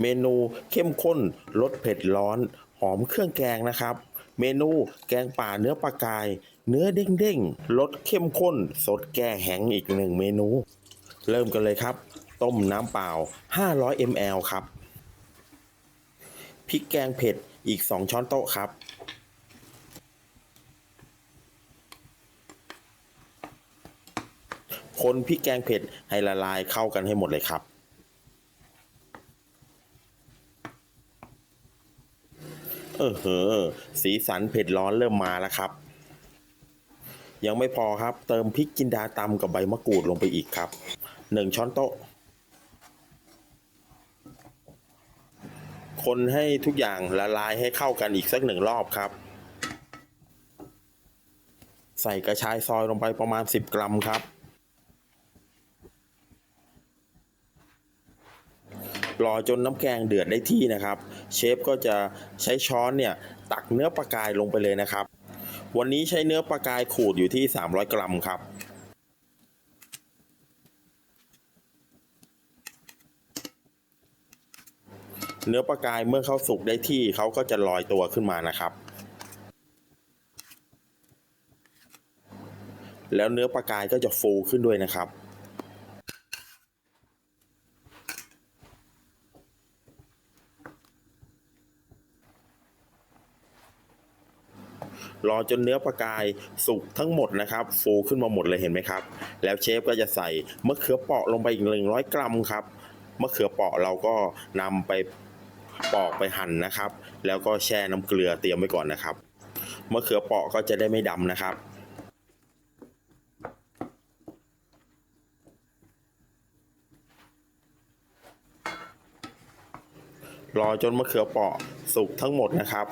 เมนูเข้มข้นรสเผ็ดร้อน หอมเครื่องแกงนะครับ เมนูแกงป่าเนื้อปลากาย เนื้อเด้งๆรสเข้มข้น สดแก้แห้งอีกหนึ่งเมนู เริ่มกันเลยครับ ต้มน้ำเปล่า 500 ml ครับพริกแกงเผ็ดอีก 2 ช้อนโต๊ะครับ คนพริกแกงเผ็ดให้ละลายเข้ากันให้หมดเลยครับ เออเหอสีสันเผ็ดร้อนเริ่มมาแล้วครับ ยังไม่พอครับ เติมพริกจินดาตำกับใบมะกรูดลงไปอีกครับหนึ่งช้อนโต๊ะ คนให้ทุกอย่างละลายให้เข้ากันอีกสักหนึ่งรอบครับ ใส่กระชายซอยลงไปประมาณ 10 กรัมครับรอจนน้ำแกงเดือดได้ที่นะครับเชฟก็จะใช้ช้อนเนี่ยตักเนื้อปลากายลงไปเลยนะครับ วันนี้ใช้เนื้อปลากายขูดอยู่ที่ 300 กรัมครับเนื้อปลากายเมื่อเขาสุกได้ที่เขาก็จะลอยตัวขึ้นมานะครับ แล้วเนื้อปลากายก็จะฟูขึ้นด้วยนะครับ รอจนเนื้อปลากายสุกทั้งหมดนะครับฟูขึ้นมาหมดเลยเห็นไหมครับ แล้วเชฟก็จะใส่มะเขือเปราะลงไปอีกหนึ่งร้อยกรัมครับมะเขือเปราะเราก็นำไปปอกไปหั่นนะครับ แล้วก็แช่น้ำเกลือเตรียมไว้ก่อนนะครับมะเขือเปราะก็จะได้ไม่ดำนะครับรอจนมะเขือเปราะสุกทั้งหมดนะครับ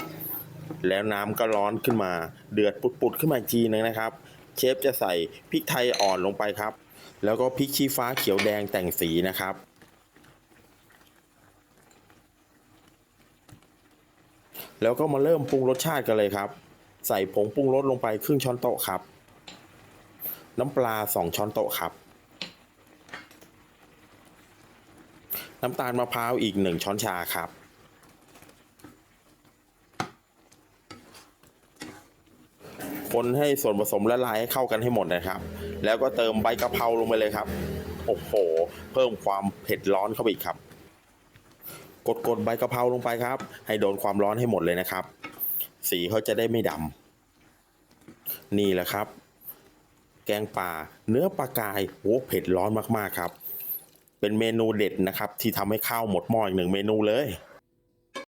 แล้วน้ำก็ร้อนขึ้นมา เดือดปุดๆขึ้นมาอีกทีนึงนะครับ เชฟจะใส่พริกไทยอ่อนลงไปครับ แล้วก็พริกชี้ฟ้าเขียวแดงแต่งสีนะครับแล้วก็มาเริ่มปรุงรสชาติกันเลยครับ ใส่ผงปรุงรสลงไปครึ่งช้อนโต๊ะครับ น้ำปลาสองช้อนโต๊ะครับ น้ำตาลมะพร้าวอีกหนึ่งช้อนชาครับ คนให้ส่วนผสมละลายให้เข้ากันให้หมดนะครับ แล้วก็เติมใบกะเพราลงไปเลยครับ โอ้โห เพิ่มความเผ็ดร้อนเข้าไปอีกครับ กดกดใบกะเพราลงไปครับ ให้โดนความร้อนให้หมดเลยนะครับ สีเขาจะได้ไม่ดำนี่แหละครับ แกงป่า เนื้อปลากายโอ้เผ็ดร้อนมากๆครับ เป็นเมนูเด็ดนะครับ ที่ทำให้ข้าวหมดหม้ออีกหนึ่งเมนูเลย